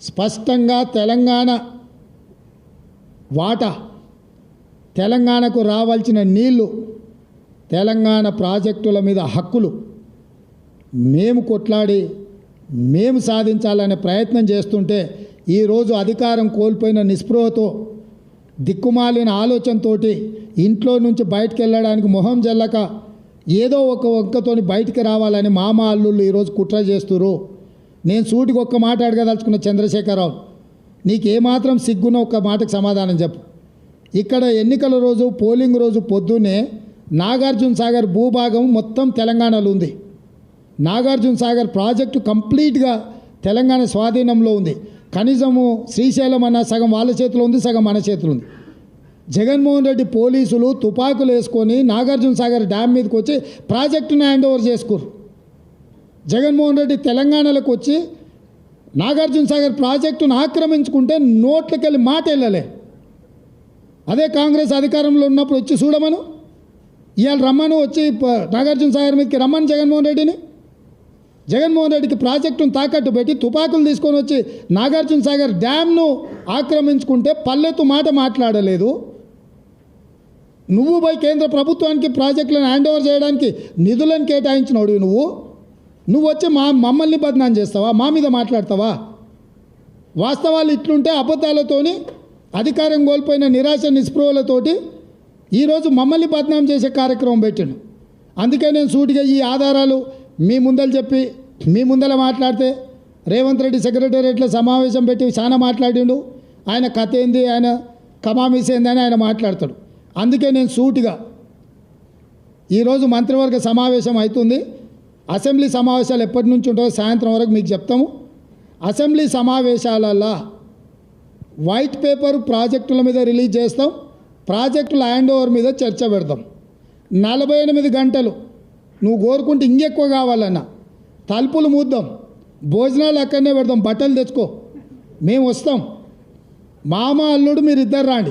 స్పష్టంగా తెలంగాణ వాటా తెలంగాణకు రావాల్సిన నీళ్ళు తెలంగాణ ప్రాజెక్టుల మీద హక్కులు మేము కొట్లాడి మేము సాధించాలనే ప్రయత్నం చేస్తుంటే ఈరోజు అధికారం కోల్పోయిన నిస్పృహతో దిక్కుమాలిన ఆలోచనతోటి ఇంట్లో నుంచి బయటకు వెళ్ళడానికి మొహం జల్లక ఏదో ఒక వంకతోని బయటికి రావాలని మామ అల్లుళ్ళు ఈరోజు కుట్ర చేస్తున్నారు నేను సూటికి ఒక్క మాట అడగదలుచుకున్న చంద్రశేఖరరావు నీకేమాత్రం సిగ్గున ఒక్క మాటకు సమాధానం చెప్పు. ఇక్కడ ఎన్నికల రోజు పోలింగ్ రోజు పొద్దున్నే నాగార్జున సాగర్ భూభాగం మొత్తం తెలంగాణలో ఉంది. నాగార్జున సాగర్ ప్రాజెక్టు కంప్లీట్గా తెలంగాణ స్వాధీనంలో ఉంది. కనీసము శ్రీశైలం అన్న సగం వాళ్ళ చేతిలో ఉంది సగం మన చేతిలో ఉంది. జగన్మోహన్ రెడ్డి పోలీసులు తుపాకులు వేసుకొని నాగార్జున సాగర్ డ్యామ్ మీదకి వచ్చి ప్రాజెక్టును హ్యాండ్ ఓవర్ చేసుకోరు జగన్మోహన్ రెడ్డి తెలంగాణలోకి వచ్చి నాగార్జున సాగర్ ప్రాజెక్టును ఆక్రమించుకుంటే నోట్లకెళ్ళి మాట వెళ్ళలే. అదే కాంగ్రెస్ అధికారంలో ఉన్నప్పుడు వచ్చి చూడమను. ఇవాళ రమ్మను వచ్చి నాగార్జున సాగర్ మీదకి రమ్మను జగన్మోహన్ రెడ్డిని. జగన్మోహన్ రెడ్డికి ప్రాజెక్టును తాకట్టు పెట్టి తుపాకులు తీసుకొని వచ్చి నాగార్జున సాగర్ డ్యామ్ను ఆక్రమించుకుంటే పల్లెత్తు మాట మాట్లాడలేదు. నువ్వు పోయి కేంద్ర ప్రభుత్వానికి ప్రాజెక్టులను హ్యాండ్ ఓవర్ చేయడానికి నిధులను కేటాయించినోడు నువ్వు. నువ్వు వచ్చి మా మమ్మల్ని బదనాం చేస్తావా? మా మీద మాట్లాడతావా? వాస్తవాలు ఇట్లుంటే అబద్ధాలతోని అధికారం కోల్పోయిన నిరాశ నిస్పృహలతోటి ఈరోజు మమ్మల్ని బదనాం చేసే కార్యక్రమం పెట్టాను అందుకే నేను సూటిగా ఈ ఆధారాలు మీ ముందర చెప్పి మీ ముందర మాట్లాడితే రేవంత్ రెడ్డి సెక్రటేరియట్లో సమావేశం పెట్టి చాలా మాట్లాడిండు. ఆయన కథ ఏంది? ఆయన కమామీస్ ఏంది? అని ఆయన మాట్లాడతాడు. అందుకే నేను సూటిగా ఈరోజు మంత్రివర్గ సమావేశం అవుతుంది. అసెంబ్లీ సమావేశాలు ఎప్పటి నుంచి ఉంటాయో సాయంత్రం వరకు మీకు చెప్తాము. అసెంబ్లీ సమావేశాలల్లో వైట్ పేపర్ ప్రాజెక్టుల మీద రిలీజ్ చేస్తాం. ప్రాజెక్టుల హ్యాండ్ ఓవర్ మీద చర్చ పెడతాం. నలభై ఎనిమిది గంటలు నువ్వు కోరుకుంటే ఇంకెక్కువ కావాలన్నా తలుపులు మూద్దాం. భోజనాలు అక్కడనే పెడదాం బట్టలు తెచ్చుకో. మేము వస్తాం. మామ అల్లుడు మీరు ఇద్దరు రాండి.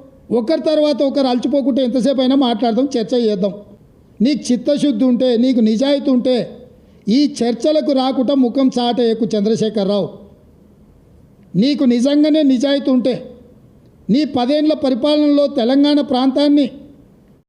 ఒకరి తర్వాత ఒకరు అలచిపోకుంటే ఎంతసేపు అయినా మాట్లాడదాం చర్చ చేద్దాం. నీకు చిత్తశుద్ధి ఉంటే నీకు నిజాయితీ ఉంటే ఈ చర్చలకు రాకుండా ముఖం చాటేయకు చంద్రశేఖరరావు. నీకు నిజంగానే నిజాయితీ ఉంటే నీ పదేండ్ల పరిపాలనలో తెలంగాణ ప్రాంతాన్ని